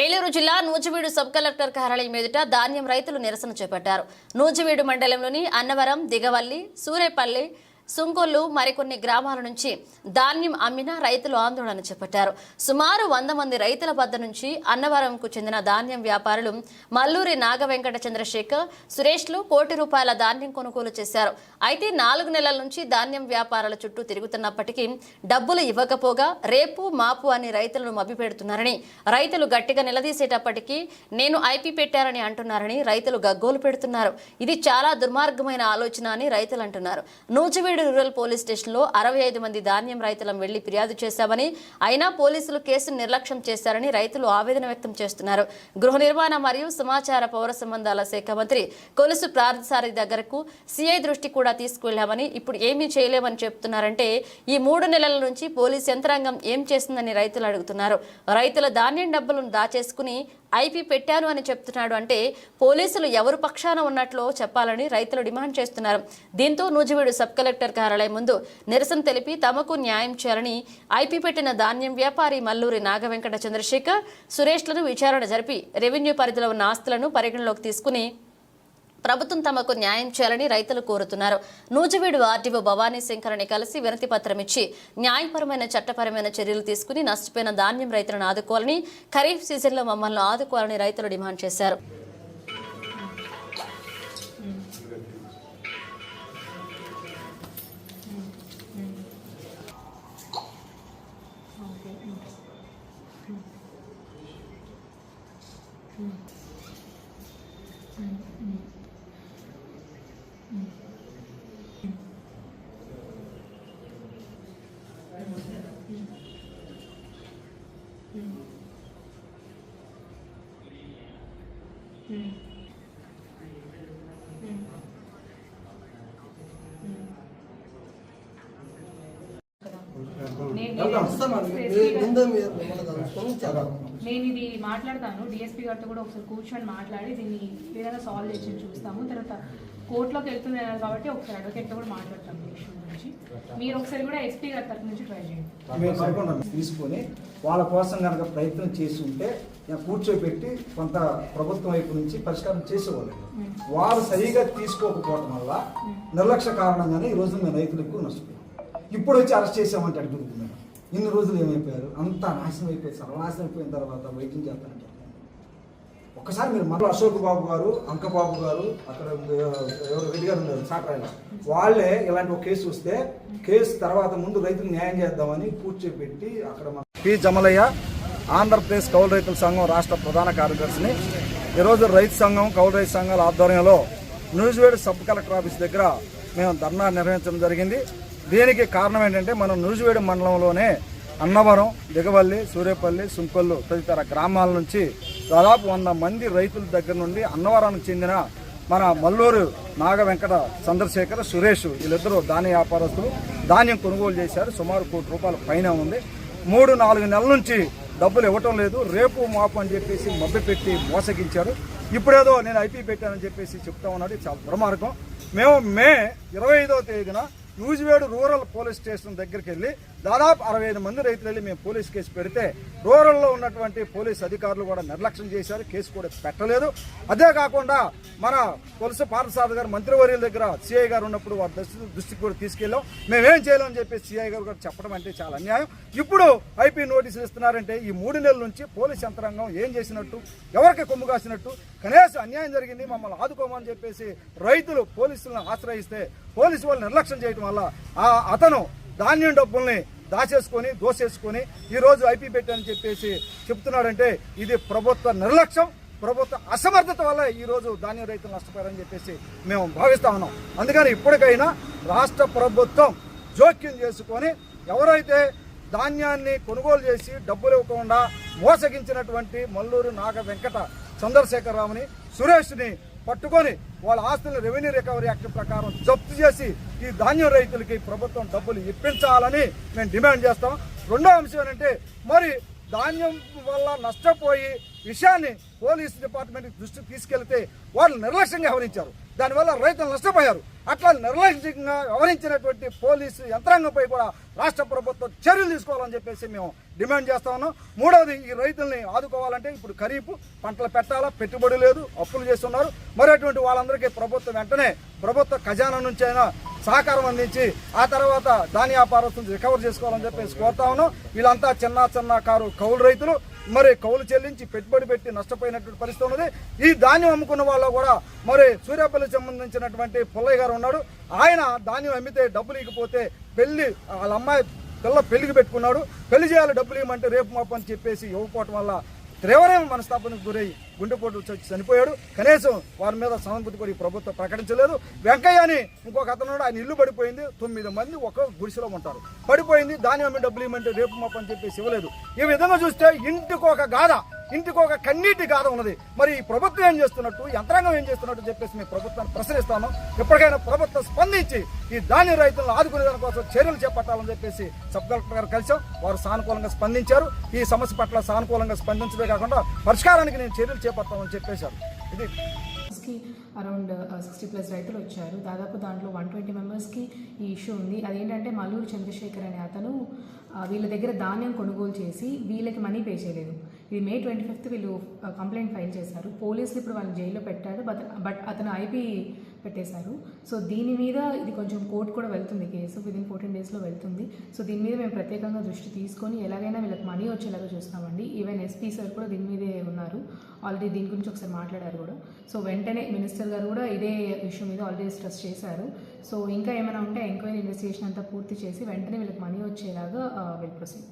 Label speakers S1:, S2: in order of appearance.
S1: ఏలూరు జిల్లా Nuzvid sub collector కార్యాలయం ఎదుట ధాన్యం రైతులు నిరసన చేపట్టారు. నూజివీడు మండలంలోని అన్నవరం దిగవల్లి సూరేపల్లి సుంకొల్లు మరికొన్ని గ్రామాల నుంచి ధాన్యం అమ్మిన రైతులు ఆందోళన చేపట్టారు. సుమారు వంద మంది రైతుల వద్ద నుంచి అన్నవరంకు చెందిన ధాన్యం వ్యాపారులు మల్లూరి నాగవెంకట చంద్రశేఖర్ సురేష్లు కోటి రూపాయల ధాన్యం కొనుగోలు చేశారు. అయితే నాలుగు నెలల నుంచి ధాన్యం వ్యాపారాల చుట్టూ తిరుగుతున్నప్పటికీ డబ్బులు ఇవ్వకపోగా రేపు మాపు అని రైతులను మభ్యపెడుతున్నారని రైతులు గట్టిగా నిలదీసేటప్పటికీ నేను ఐపీ పెట్టారని అంటున్నారని రైతులు గగ్గోలు పెడుతున్నారు. ఇది చాలా దుర్మార్గమైన ఆలోచన అని రైతులు అంటున్నారు. నూజివీడు రూరల్ పోలీస్ స్టేషన్లో అరవై ఐదు మంది ధాన్యం రైతులం వెళ్ళి ఫిర్యాదు చేశామని అయినా పోలీసులు కేసును నిర్లక్ష్యం చేశారని రైతులు ఆవేదన వ్యక్తం చేస్తున్నారు. గృహ నిర్మాణ మరియు సమాచార పౌర సంబంధాల శాఖ మంత్రి కొలుసు ప్రార్థసారి దగ్గరకు సిఐ దృష్టి కూడా తీసుకువెళ్ళామని ఇప్పుడు ఏమీ చేయలేమని చెప్తున్నారంటే ఈ మూడు నెలల నుంచి పోలీస్ యంత్రాంగం ఏం చేస్తుందని రైతులు అడుగుతున్నారు. రైతుల ధాన్యం డబ్బులను దాచేసుకుని ఐపీ పెట్టాను అని చెప్తున్నాడు. అంటే పోలీసులు ఎవరు పక్షాన ఉన్నట్లు చెప్పాలని రైతులు డిమాండ్ చేస్తున్నారు. దీంతో నూజివీడు సబ్ కలెక్టర్ కార్యాలయం ముందు నిరసన తెలిపి తమకు న్యాయం చేయాలని ఐపీ పెట్టిన ధాన్యం వ్యాపారి మల్లూరి నాగవెంకట చంద్రశేఖర్ సురేష్లను విచారణ జరిపి రెవెన్యూ పరిధిలో ఉన్న ఆస్తులను పరిగణలోకి తీసుకుని ప్రభుత్వం తమకు న్యాయం చేయాలని రైతులు కోరుతున్నారు. నూజివీడు ఆర్డీఓ భవానీ శంకర్ని కలిసి వినతి పత్రం ఇచ్చి న్యాయపరమైన చట్టపరమైన చర్యలు తీసుకుని నష్టపోయిన ధాన్యం రైతులను ఆదుకోవాలని ఖరీఫ్ సీజన్లో మమ్మల్ని ఆదుకోవాలని రైతులు డిమాండ్ చేశారు.
S2: నేను ఇది మాట్లాడతాను. డిఎస్పీ గారితో కూడా ఒకసారి కూర్చొని మాట్లాడి దీన్ని ఏదైనా సాల్వ్ చేసి చూస్తాము. తర్వాత కోర్టులోకి వెళ్తుంది కాబట్టి ఒకసారి అడ్వకేట్తో కూడా మాట్లాడతాము మీరు ఒకసారి కూడా ఎస్పీ గారి తరఫు నుంచి ట్రై చేయండి.
S3: తీసుకొని వాళ్ళ కోసం కనుక ప్రయత్నం చేసి ఉంటే నేను కూర్చోబెట్టి కొంత ప్రభుత్వం వైపు నుంచి పరిష్కారం చేసేవాళ్ళు వారు సరిగా తీసుకోకపోవటం వల్ల నిర్లక్ష్య కారణంగానే ఈ రోజు మేము రైతులు ఎక్కువ నష్టపోయాం. ఇప్పుడు వచ్చి అరెస్ట్ చేసామంటే అడుగుతుంది మేడం ఇన్ని రోజులు ఏమైపోయారు? అంతా నాశనం అయిపోయి సర్వనాశనం అయిపోయిన తర్వాత వెయిటింగ్ చేస్తానంటే ఒకసారి మీరు మళ్ళీ అశోక్ బాబు గారు అంకబాబు గారు అక్కడ ఎవరు రెడ్డి గారు ఉన్నారు సాకరాయన వాళ్ళే ఇలాంటి ఒక కేసు వస్తే కేసు తర్వాత ముందు రైతులు న్యాయం చేద్దామని కూర్చోబెట్టి అక్కడ మన పి. జమలయ్య ఆంధ్రప్రదేశ్ కౌలు రైతుల సంఘం రాష్ట్ర ప్రధాన కార్యదర్శిని. ఈరోజు రైతు సంఘం కౌలు రైతు సంఘాల ఆధ్వర్యంలో న్యూజివేడ్ సబ్ కలెక్టర్ ఆఫీస్ దగ్గర మేము ధర్నా నిర్వహించడం జరిగింది. దీనికి కారణం ఏంటంటే మనం నూజివేడు మండలంలోనే అన్నవరం దిగవల్లి సూర్యపల్లి సుంకొల్లు తదితర గ్రామాల నుంచి దాదాపు వంద మంది రైతుల దగ్గర నుండి అన్నవరానికి చెందిన మన మల్లూరు నాగ వెంకట చంద్రశేఖర్ సురేష్ వీళ్ళిద్దరూ ధాన్య వ్యాపారస్తులు. ధాన్యం కొనుగోలు చేశారు. సుమారు కోటి రూపాయల పైన ఉంది. మూడు నాలుగు నెలల నుంచి డబ్బులు ఇవ్వటం లేదు. రేపు మాపు అని చెప్పేసి మభ్యపెట్టి మోసగించారు. ఇప్పుడేదో నేను ఐపీ పెట్టానని చెప్పేసి చెప్తా ఉన్నాడు. చాలా దుర్మార్గం. మేము మే ఇరవై తేదీన యూజివేడు రూరల్ పోలీస్ స్టేషన్ దగ్గరికి వెళ్ళి దాదాపు అరవై ఐదు మంది రైతులు వెళ్ళి మేము పోలీస్ కేసు పెడితే రూరల్లో ఉన్నటువంటి పోలీస్ అధికారులు కూడా నిర్లక్ష్యం చేశారు. కేసు కూడా పెట్టలేదు. అదే కాకుండా మన కొలస పార్థసారథి గారు మంత్రివర్యుల దగ్గర సిఐ గారు ఉన్నప్పుడు వారి దృష్టి దృష్టికి కూడా తీసుకెళ్ళాం. మేమేం చేయలేమని చెప్పి సిఐ గారు కూడా చెప్పడం అంటే చాలా అన్యాయం. ఇప్పుడు ఐపీ నోటీసులు ఇస్తున్నారంటే ఈ మూడు నెలల నుంచి పోలీస్ యంత్రాంగం ఏం చేసినట్టు ఎవరికి కొమ్ము కాసినట్టు కనీసం అన్యాయం జరిగింది మమ్మల్ని ఆదుకోమని చెప్పేసి రైతులు పోలీసులను ఆశ్రయిస్తే పోలీసు వాళ్ళు నిర్లక్ష్యం చేయడం వల్ల ఆ అతను ధాన్యం డబ్బుల్ని దాచేసుకొని దోసేసుకొని ఈ రోజు ఐపీ పెట్టానని చెప్పేసి చెప్తున్నాడంటే ఇది ప్రభుత్వ నిర్లక్ష్యం ప్రభుత్వ అసమర్థత వల్ల ఈరోజు ధాన్యం రైతులు నష్టపోయారని చెప్పేసి మేము భావిస్తా ఉన్నాం. అందుకని ఇప్పటికైనా రాష్ట్ర ప్రభుత్వం జోక్యం చేసుకొని ఎవరైతే ధాన్యాన్ని కొనుగోలు చేసి డబ్బులు ఇవ్వకుండా మోసగించినటువంటి మల్లూరు నాగ వెంకట చంద్రశేఖరరావుని సురేష్ని పట్టుకొని వాళ్ళ ఆస్తులను రెవెన్యూ రికవరీ యాక్ట్ ప్రకారం జప్తు చేసి ఈ ధాన్యం రైతులకి ప్రభుత్వం డబ్బులు ఇప్పించాలని మేము డిమాండ్ చేస్తాం. రెండో అంశం ఏంటంటే మరి ధాన్యం వల్ల నష్టపోయి విషయాన్ని పోలీస్ డిపార్ట్మెంట్ దృష్టికి తీసుకెళ్తే వాళ్ళు నిర్లక్ష్యంగా వ్యవహరించారు. దానివల్ల రైతులు నష్టపోయారు. అట్లా నిర్లక్ష్యంగా వ్యవహరించినటువంటి పోలీసు యంత్రాంగంపై కూడా రాష్ట్ర ప్రభుత్వం చర్యలు తీసుకోవాలని చెప్పేసి మేము డిమాండ్ చేస్తా ఉన్నాం. మూడవది ఈ రైతుల్ని ఆదుకోవాలంటే ఇప్పుడు ఖరీఫ్ పంటలు పెట్టాలా? పెట్టుబడి లేదు అప్పులు చేస్తున్నారు. మరి అటువంటి వాళ్ళందరికీ ప్రభుత్వం వెంటనే ప్రభుత్వ ఖజానా నుంచి అయినా సహకారం అందించి ఆ తర్వాత ధాన్య వ్యాపారస్తులు రికవర్ చేసుకోవాలని చెప్పేసి కోరుతా ఉన్నాం. వీళ్ళంతా చిన్న చిన్న కారు కౌలు రైతులు. మరి కౌలు చెల్లించి పెట్టుబడి పెట్టి నష్టపోయినటువంటి పరిస్థితి ఉన్నది. ఈ ధాన్యం అమ్ముకున్న వాళ్ళు కూడా మరి సూర్యాపల్లికి సంబంధించినటువంటి పుల్లయ్య గారు ఉన్నాడు. ఆయన ధాన్యం అమ్మితే డబ్బులు ఇకపోతే పెళ్ళి వాళ్ళ అమ్మాయి పిల్ల పెళ్ళికి పెట్టుకున్నాడు. పెళ్ళి చేయాలి డబ్బులు ఇవ్వమంటే రేపు మాపని చెప్పేసి ఇవ్వకపోవటం వల్ల తీవ్రమైన మనస్తాపనకు గురై గుండెపోటు వచ్చి చనిపోయాడు. కనీసం వారి మీద సానుభూతి కూడా ఈ ప్రభుత్వం ప్రకటించలేదు. వెంకయ్య అని ఇంకొక అతను ఆయన ఇల్లు పడిపోయింది. తొమ్మిది మంది ఒక గుడిసెలో ఉంటారు. పడిపోయింది. దాని డబ్బులు ఇవ్వమంటే రేపు మాపు చెప్పేసి ఇవ్వలేదు. ఈ విధంగా చూస్తే ఇంటికి ఒక గాథ. ఇంటికి ఒక కన్నీటి గాథ ఉన్నది. మరి ఈ ప్రభుత్వం ఏం చేస్తున్నట్టు యంత్రాంగం ఏం చేస్తున్నట్టు చెప్పేసి మేము ప్రభుత్వాన్ని ప్రశ్నిస్తాను. ఎప్పటికైనా ప్రభుత్వం స్పందించి ఈ ధాన్య రైతులను ఆదుకునే దానికోసం చర్యలు చేపట్టాలని చెప్పేసి సబ్ కలెక్టర్ గారు కలిసాం వారు సానుకూలంగా స్పందించారు. ఈ సమస్య పట్ల సానుకూలంగా స్పందించడమే కాకుండా పరిష్కారానికి నేను చర్యలు చేపడతామని చెప్పేశారు. ఇది
S2: అరౌండ్ సిక్స్టీ ప్లస్ రైతులు వచ్చారు. దాదాపు దాంట్లో వన్ ట్వంటీ మెంబర్స్కి ఈ ఇష్యూ ఉంది. అదేంటంటే మల్లూరు చంద్రశేఖర్ అనే అతను వీళ్ళ దగ్గర ధాన్యం కొనుగోలు చేసి వీళ్ళకి మనీ పే చేయలేదు. ఇది మే ట్వంటీ ఫిఫ్త్ వీళ్ళు కంప్లైంట్ ఫైల్ చేశారు. పోలీసులు ఇప్పుడు వాళ్ళని జైల్లో పెట్టారు బట్ బట్ అతను ఐపీ పెట్టేశారు. సో దీని మీద ఇది కొంచెం కోర్టు కూడా వెళ్తుంది కేసు విదిన్ ఫోర్టీన్ డేస్లో వెళ్తుంది. సో దీని మీద మేము ప్రత్యేకంగా దృష్టి తీసుకొని ఎలాగైనా వీళ్ళకి మనీ వచ్చేలాగా చూస్తామండి ఈవెన్ ఎస్పీ సార్ కూడా దీని మీదే ఉన్నారు. ఆల్రెడీ దీని గురించి ఒకసారి మాట్లాడారు కూడా. సో వెంటనే మినిస్టర్ గారు కూడా ఇదే ఇష్యూ మీద ఆల్రెడీ స్ట్రెస్ చేశారు. సో ఇంకా ఏమైనా ఉంటే ఎంక్వైరీ ఇన్వెస్టిగేషన్ అంతా పూర్తి చేసి వెంటనే వీళ్ళకి మనీ వచ్చేలాగా విల్ ప్రొసీడ్